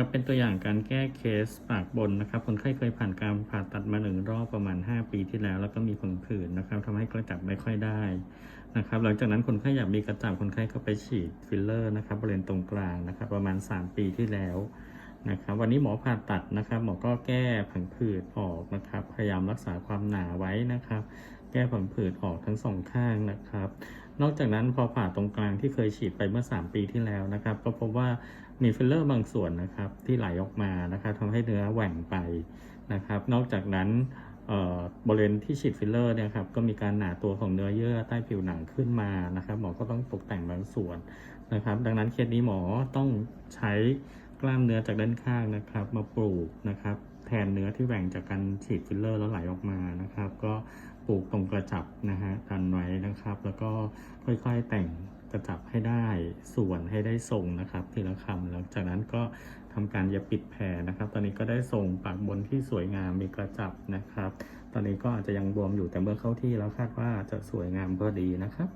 ครับเป็นตัวอย่างการแก้เคสปากบนนะครับคนไข้เคยผ่านการผ่าตัดมาหนึ่งรอบประมาณ 5 ปีที่แล้ว แล้วก็มีผงผื่นนะครับทำให้กระจับไม่ค่อยได้นะครับ หลังจากนั้นคนไข้อยากมีกระจับคนไข้ก็ไปฉีดฟิลเลอร์นะครับบริเวณตรงกลางนะครับ ประมาณ 3 ปีที่แล้ว นะครับวันนี้หมอผ่าตัดนะครับ หมอก็แก้ผังผืดออกนะครับ พยายามรักษาความหนาไว้นะครับ แก้ผังผืดออกทั้งสองข้างนะครับ นอกจากนั้นพอผ่าตรงกลางที่เคยฉีดไปเมื่อ 3 ปีที่แล้วนะครับ ก็พบว่ามีฟิลเลอร์บางส่วนนะครับที่ไหลออกมานะครับทำให้เนื้อแหว่งไปนะครับ นอกจากนั้นบริเวณที่ฉีดฟิลเลอร์เนี่ยครับก็มีการหนาตัวของเนื้อเยื่อใต้ผิวหนังขึ้นมานะครับ หมอก็ต้องตกแต่งบางส่วนนะครับ ดังนั้นเคสนี้หมอต้องใช้ กล้ามเนื้อจากด้านข้างนะครับ มาปลูกนะครับ แทนเนื้อที่แหว่งจากการฉีดฟิลเลอร์แล้วไหลออกมานะครับ ก็ปลูกตรงกระจับนะฮะกันไว้นะครับ แล้วก็ค่อยๆแต่งกระจับให้ได้ส่วนให้ได้ทรงนะครับทีละคำหลังจากนั้นก็ทำการเย็บปิดแผลนะครับ ตอนนี้ก็ได้ทรงปากบนที่สวยงามมีกระจับนะครับ ตอนนี้ก็อาจจะยังบวมอยู่แต่เมื่อเข้าที่แล้วคาดว่าจะสวยงามพอดีนะครับ